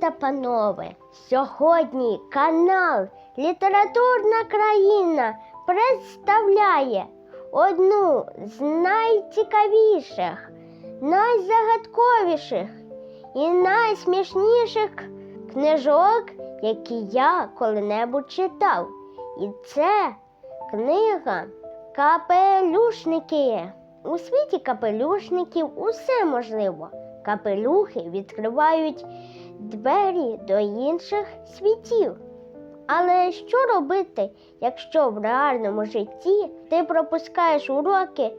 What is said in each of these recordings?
та панове, сьогодні канал Літературна країна представляє одну з найцікавіших, найзагадковіших і найсмішніших книжок, які я коли-небудь читав. І це книга Капелюшники. У світі капелюшників усе можливо. Капелюхи відкривають двері до інших світів. Але що робити, якщо в реальному житті ти пропускаєш уроки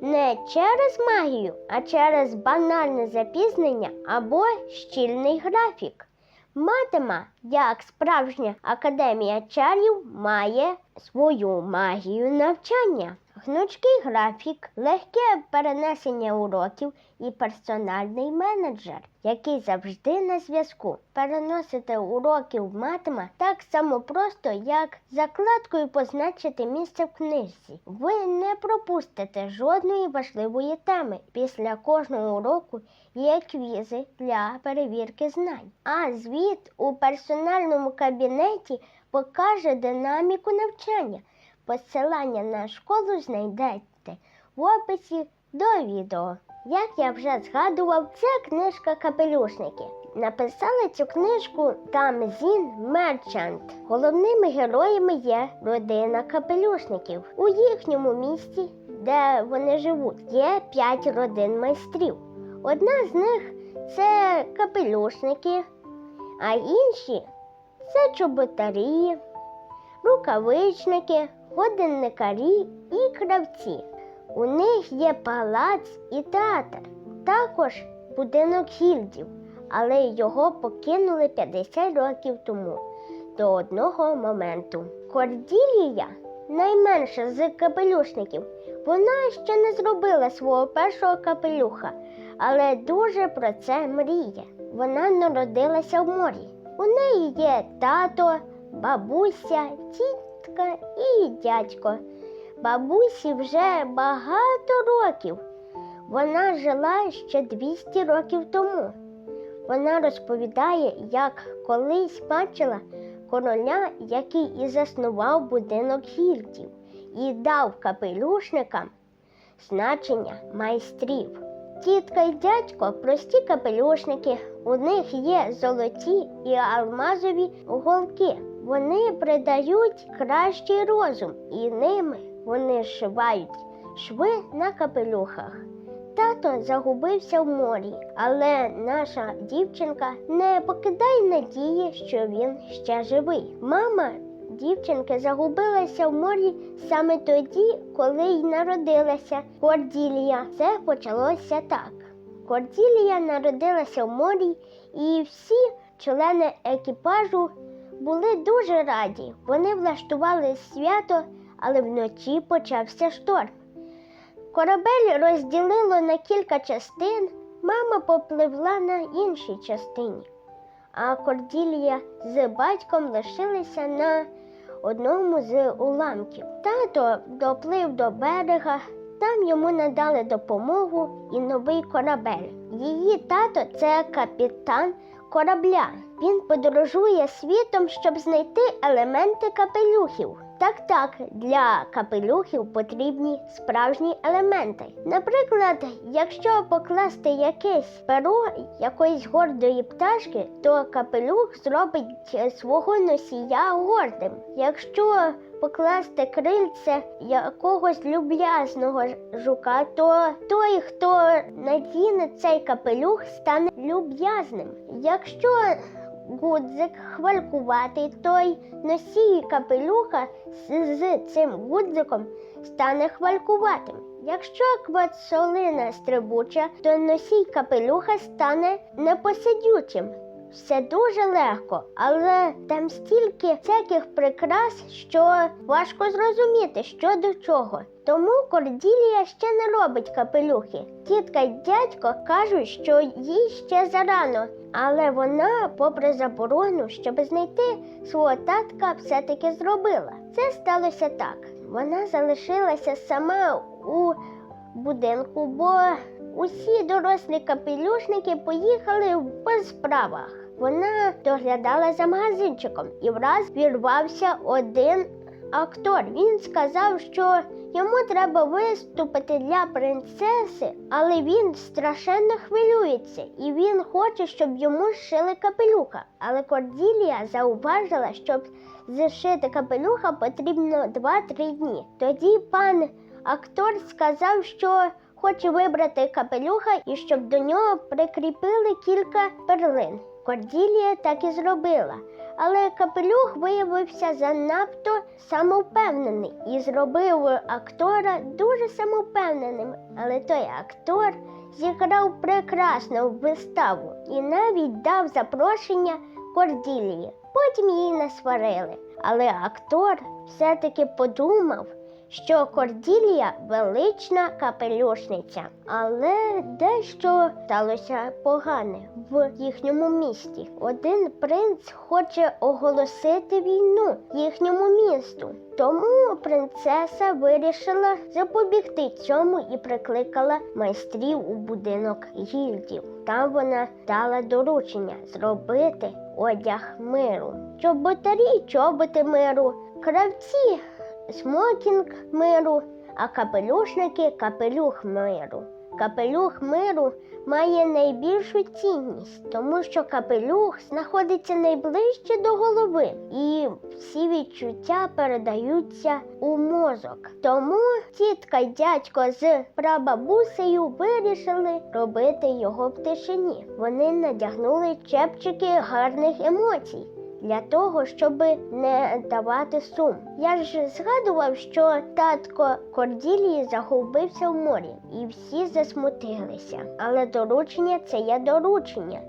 не через магію, а через банальне запізнення або щільний графік? Матима, як справжня академія чарів, має свою магію навчання. Гнучкий графік, легке перенесення уроків і персональний менеджер, який завжди на зв'язку. Переносити уроки в матима так само просто, як закладкою позначити місце в книжці. Ви не пропустите жодної важливої теми. Після кожного уроку є квізи для перевірки знань. А звіт у персональному кабінеті покаже динаміку навчання. Посилання на школу знайдете в описі до відео. Як я вже згадував, це книжка Капелюшники. Написали цю книжку Тамзін Мерчант. Головними героями є родина капелюшників. У їхньому місті, де вони живуть, є п'ять родин майстрів. Одна з них це капелюшники, а інші це чоботарі, рукавичники, годинникарі і кравці. У них є палац і театр, також будинок гільдів, але його покинули 50 років тому до одного моменту. Корділія, найменша з капелюшників, вона ще не зробила свого першого капелюха, але дуже про це мріє. Вона народилася в морі. У неї є тато, бабуся, тітка і дядько. Бабусі вже багато років. Вона жила ще 200 років тому. Вона розповідає, як колись бачила короля, який і заснував будинок гільдів, і дав капелюшникам значення майстрів. Тітка й дядько прості капелюшники, у них є золоті і алмазові голки. Вони придають кращий розум, і ними вони шивають шви на капелюхах. Тато загубився в морі, але наша дівчинка не покидає надії, що він ще живий. Мама дівчинки загубилася в морі саме тоді, коли й народилася Корділія. Це почалося так. Корділія народилася в морі, і всі члени екіпажу були дуже раді. Вони влаштували свято, але вночі почався шторм. Корабель розділило на кілька частин, мама попливла на іншій частині, а Корділія з батьком лишилися на одному з уламків. Тато доплив до берега, там йому надали допомогу і новий корабель. Її тато це капітан корабля. Він подорожує світом, щоб знайти елементи капелюхів. Так, так, для капелюхів потрібні справжні елементи. Наприклад, якщо покласти якесь перо якоїсь гордої пташки, то капелюх зробить свого носія гордим. Якщо покласти крильце якогось люб'язного жука, то той, хто надіне цей капелюх, стане люб'язним. Якщо гудзик хвалькуватий, той носій капелюха з, цим гудзиком стане хвалькуватим. Якщо квацолина стрибуча, то носій капелюха стане непосидючим. Все дуже легко, але там стільки всяких прикрас, що важко зрозуміти, що до чого. Тому Корділія ще не робить капелюхи. Тітка й дядько кажуть, що їй ще зарано, але вона, попри заборону, щоб знайти свого татка, все-таки зробила. Це сталося так. Вона залишилася сама у будинку, бо усі дорослі капелюшники поїхали по справах. Вона доглядала за магазинчиком і враз вірвався один актор. Він сказав, що йому треба виступити для принцеси, але він страшенно хвилюється і він хоче, щоб йому зшили капелюха. Але Корділія зауважила, щоб зшити капелюха потрібно 2-3 дні. Тоді пан актор сказав, що хоче вибрати капелюха і щоб до нього прикріпили кілька перлин. Корділія так і зробила. Але капелюх виявився занадто самовпевнений і зробив актора дуже самовпевненим. Але той актор зіграв прекрасну виставу і навіть дав запрошення Корділії. Потім її насварили. Але актор все-таки подумав, що Корділія велична капелюшниця, але дещо сталося погане в їхньому місті. Один принц хоче оголосити війну їхньому місту. Тому принцеса вирішила запобігти цьому і прикликала майстрів у будинок гільдів. Там вона дала доручення зробити одяг миру. Чоботарі чоботи миру, кравці смокінг миру, а капелюшники капелюх миру. Капелюх миру має найбільшу цінність, тому що капелюх знаходиться найближче до голови, і всі відчуття передаються у мозок. Тому тітка й дядько з прабабусею вирішили робити його в тишині. Вони надягнули чепчики гарних емоцій для того, щоб не давати сум. Я ж згадував, що татко Корділії загубився в морі, і всі засмутилися. Але доручення це є доручення.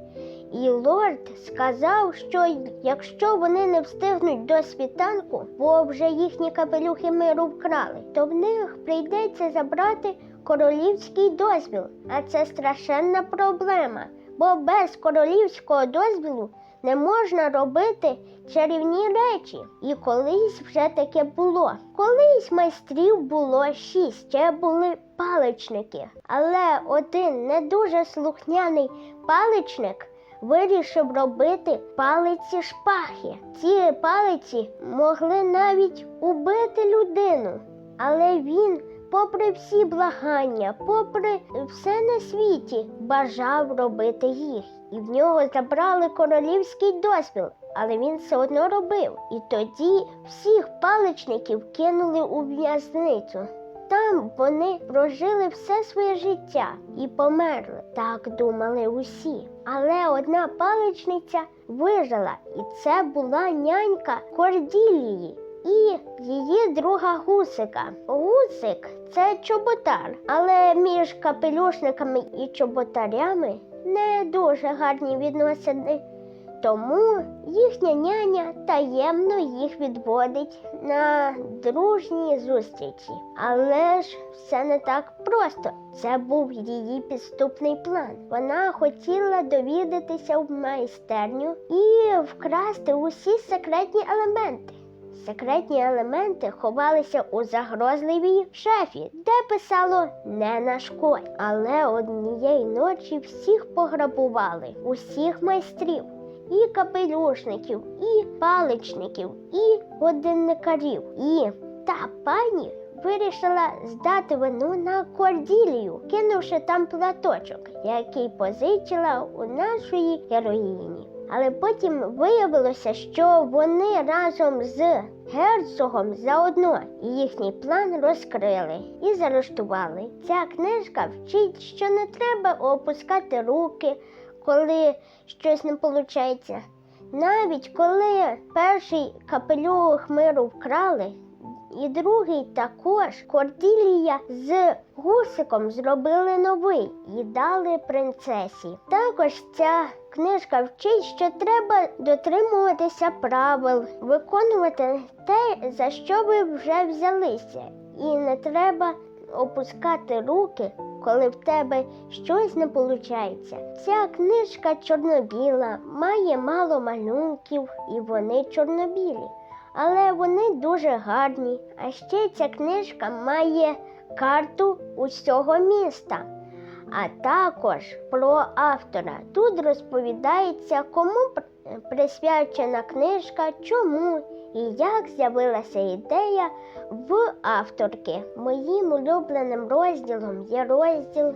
І лорд сказав, що якщо вони не встигнуть до світанку, бо вже їхні капелюхи миру вкрали, то в них прийдеться забрати королівський дозвіл. А це страшенна проблема, бо без королівського дозвілу не можна робити чарівні речі. І колись вже таке було. Колись майстрів було шість, ще були паличники. Але один не дуже слухняний паличник вирішив робити палиці шпахи. Ці палиці могли навіть убити людину. Але він, попри всі благання, попри все на світі, бажав робити їх. І в нього забрали королівський дозвіл, але він все одно робив. І тоді всіх паличників кинули у в'язницю. Там вони прожили все своє життя і померли. Так думали усі. Але одна паличниця вижила, і це була нянька Корділії і її друга гусика. Гусик це чоботар, але між капелюшниками і чоботарями не дуже гарні відносини. Тому їхня няня таємно їх відводить на дружні зустрічі. Але ж все не так просто. Це був її підступний план. Вона хотіла довідатися в майстерню і вкрасти усі секретні елементи. Секретні елементи ховалися у загрозливій шафі, де писало не нашкодь. Але однієї ночі всіх пограбували, усіх майстрів, і капелюшників, і паличників, і годинникарів. І та пані вирішила здати вину на корділію, кинувши там платочок, який позичила у нашої героїні. Але потім виявилося, що вони разом з герцогом заодно їхній план розкрили і заарештували. Ця книжка вчить, що не треба опускати руки, коли щось не виходить. Навіть коли перший капелюх миру вкрали, і другий також Корділія з гусиком зробили новий і дали принцесі. Також ця книжка вчить, що треба дотримуватися правил, виконувати те, за що ви вже взялися, і не треба опускати руки, коли в тебе щось не виходить. Ця книжка чорнобіла, має мало малюнків, і вони чорнобілі але вони дуже гарні. А ще ця книжка має карту усього міста. А також про автора. Тут розповідається, кому присвячена книжка, чому і як з'явилася ідея в авторки. Моїм улюбленим розділом є розділ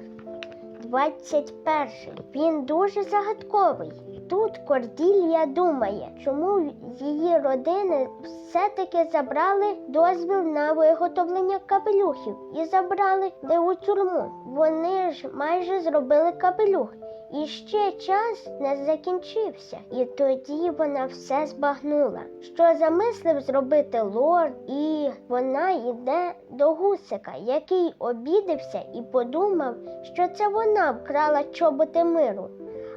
21. Він дуже загадковий. Тут Корділія думає, чому її родини все-таки забрали дозвіл на виготовлення капелюхів і забрали де у тюрму. Вони ж майже зробили капелюх. І ще час не закінчився, і тоді вона все збагнула, що замислив зробити лорд, і вона йде до гусика, який обідався і подумав, що це вона вкрала чоботи миру.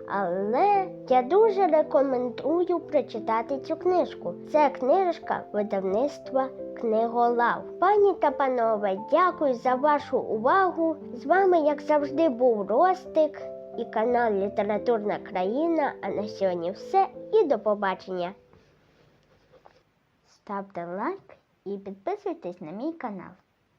Але я дуже рекомендую прочитати цю книжку. Це книжка видавництва Книголав. Пані та панове, дякую за вашу увагу. З вами, як завжди, був Ростик і канал Літературна країна. А на сьогодні все і до побачення. Ставте лайк і підписуйтесь на мій канал.